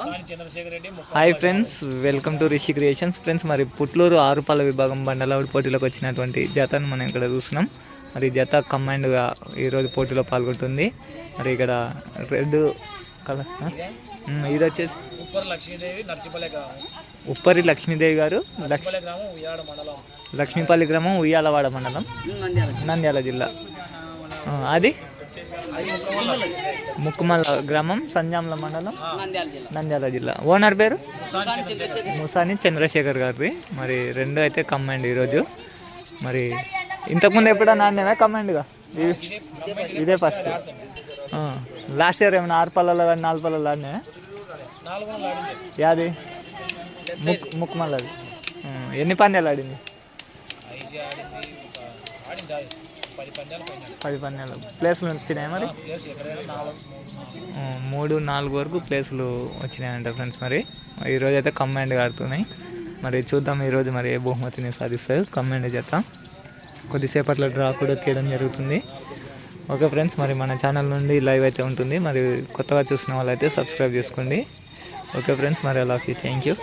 Hi friends welcome to Rishi creations friends మరి పుట్లూరు ఆరుపాల విభాగం బండలవుడి పోటీలోకి వచ్చినటువంటి జతను మనం ఇక్కడ చూస్తున్నాం. మరి జత కంబైన్డ్గా ఈరోజు పోటీలో పాల్గొంటుంది. మరి ఇక్కడ రెడ్ కలర్ ఇది. వచ్చేసి ఉప్పర్ లక్ష్మీదేవి నర్సిపల్లె గ్రామం. ఉప్పరి లక్ష్మీదేవి గారు లక్ష్ నర్సిపల్లె గ్రామం ఉయ్యాడ మండలం. లక్ష్మీపల్లి గ్రామం ఉయ్యాలవాడ మండలం. నంద్యాల జిల్లా. అది? ముక్కుమల్ల గ్రామం సంజాంల మండలం నంద్యాల జిల్లా. ఓనర్ పేరు? ముసాని చంద్రశేఖర్. గారిది. మరి రెండు అయితే కమాండ్ ఈరోజు. మరి ఇంతకుముందు ఎప్పుడన్నా ఆడినా కమాండ్గా ఇదే ఫస్ట్ లాస్ట్ ఇయర్ ఏమైనా ఆరు పళ్ళలో కానీ నాలుగు పళ్ళలో ఆడినా యాది? ముక్ ముక్కుమల్లది. ఎన్ని పందాలు ఆడింది ఐజీ ఆడింది ఒక ఆడింది అది పది పందాలు పైన పది పందాలు ప్లేస్లు వచ్చినాయి మరి మూడు, నాలుగు. వరకు ప్లేసులు వచ్చినాయంట ఫ్రెండ్స్ మరి. ఈరోజు అయితే కమాండ్ ఆడుతున్నాయి. మరి చూద్దాం ఈరోజు మరి ఏ బహుమతిని సాధిస్తాయో. కమాండ్ చేద్దాం. కొద్దిసేపట్లో డ్రా కూడా తీయడం జరుగుతుంది. ఓకే ఫ్రెండ్స్ మరి మన ఛానల్ నుండి లైవ్ అయితే ఉంటుంది. మరి కొత్తగా చూసిన వాళ్ళైతే సబ్స్క్రైబ్ చేసుకోండి. ఓకే ఫ్రెండ్స్ మరి అలాగే థ్యాంక్ యూ.